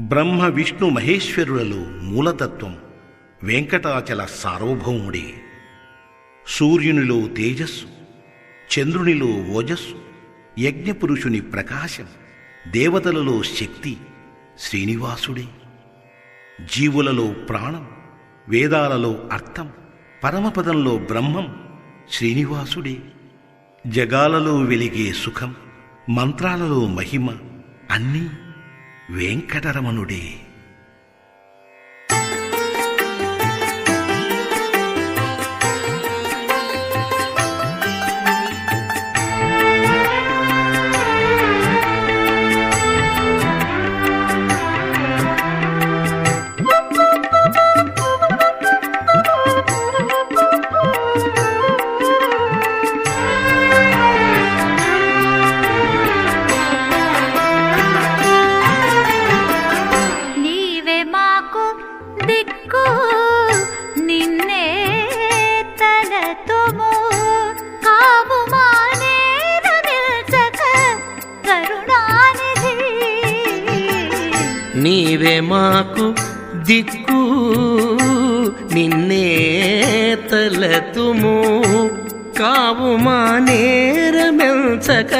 బ్రహ్మ విష్ణు మహేశ్వరులలో మూలతత్వం వెంకటాచల సార్వభౌముడే. సూర్యునిలో తేజస్సు చంద్రునిలో ఓజస్సు యజ్ఞపురుషుని ప్రకాశం దేవతలలో శక్తి శ్రీనివాసుడే. జీవులలో ప్రాణం వేదాలలో అర్థం పరమపదంలో బ్రహ్మం శ్రీనివాసుడే. జగాలలో వెలిగే సుఖం మంత్రాలలో మహిమ అన్నీ వెంకటరమణుడే. నీవే మాకు దిక్కు నిన్నే తలతుము కావు మా నేరమెల్చక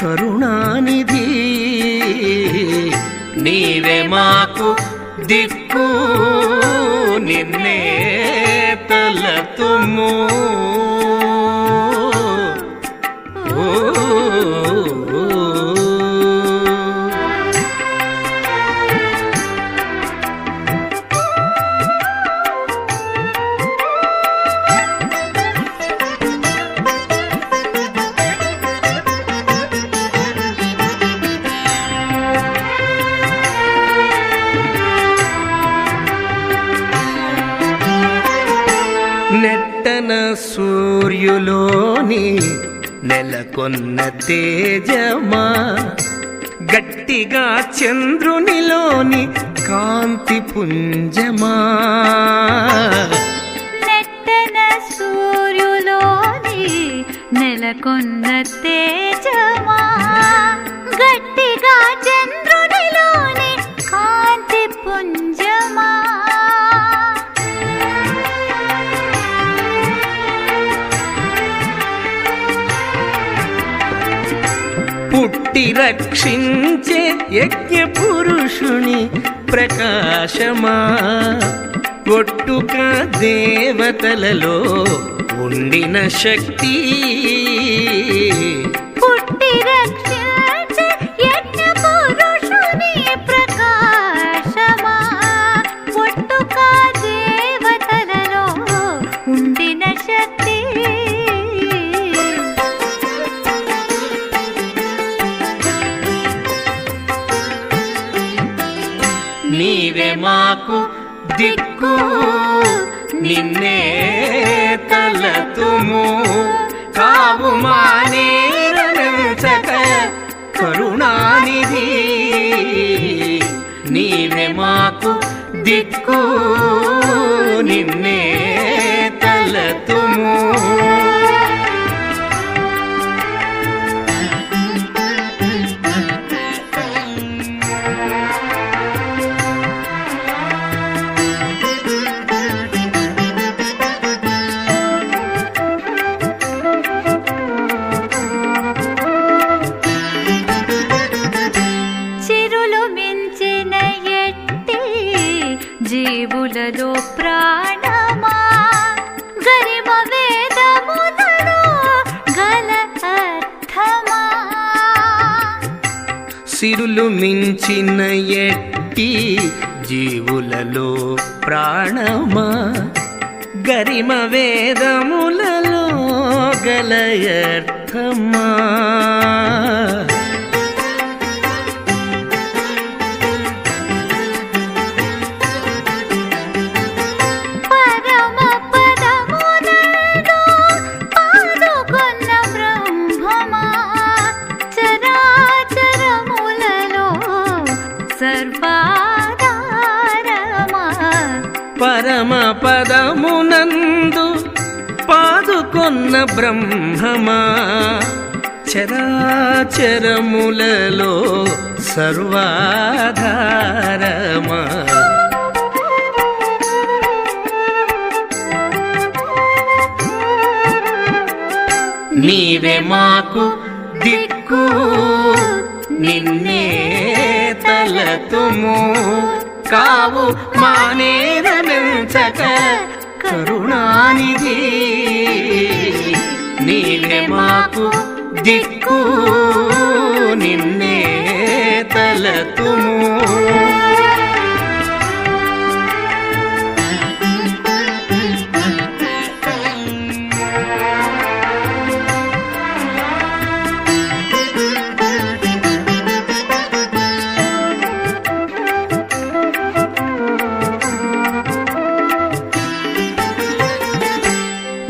కరుణానిధి. నీవే మాకు దిక్కు నిన్నే తలతుము సూర్యులోని నెలకొన్న తేజమా? గట్టిగా చంద్రునిలోని కాంతి పుంజమా? నెట్టన సూర్యులోని నెలకొన్న తేజమా? గట్టిగా చంద్రు పుట్టి రక్షించే యజ్ఞ పురుషుని ప్రకాశమా. ఒట్టుక దేవతలలో ఉండిన శక్తి మాకు దిక్కు నిన్నే తలతుము. కావు మానేరచక కరుణానిధి. నీవే మాకు దిక్కు నిన్నే సిరులు మించిన ఎట్టి జీవులలో ప్రాణమా? గరిమ వేదములలో గలయర్థమా? పరమ పదమునందు పాదుకొన్న బ్రహ్మమా? చరాచరములలో సర్వాధారమా? నీవే మాకు దిక్కు నిన్నే తలతుము. కావు మానేరమించక కరుణానిధి. నీవే మాకు దిక్కు నిన్నే తలతుము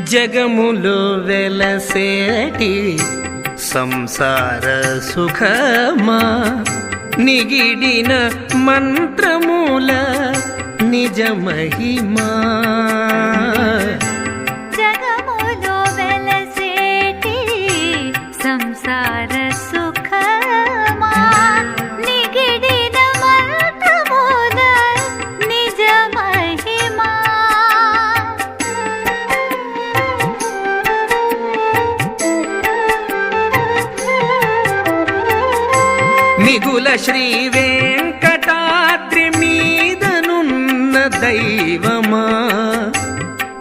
జగములు వెలసేటి సంసార సుఖమా? నిగిడిన మంత్రముల నిజమహిమా మిగుల శ్రీ వెంకటాద్రి మీదనున్న దైవమా?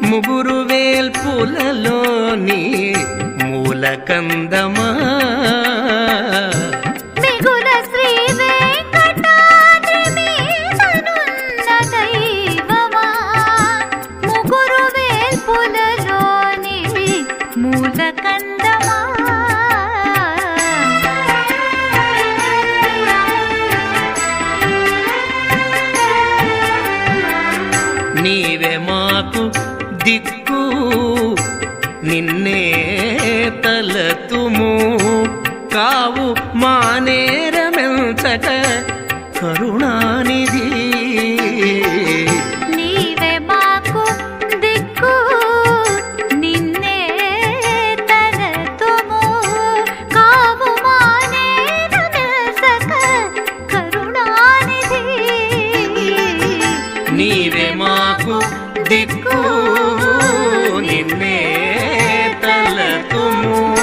ముగురు వేల్పులలోని మూలకందమా? నీవే మాకు దిక్కు నిన్నే తలతుము. కావు మానేరమెంచట కరుణా నాకు దిక్కు నిన్నే తలతుము.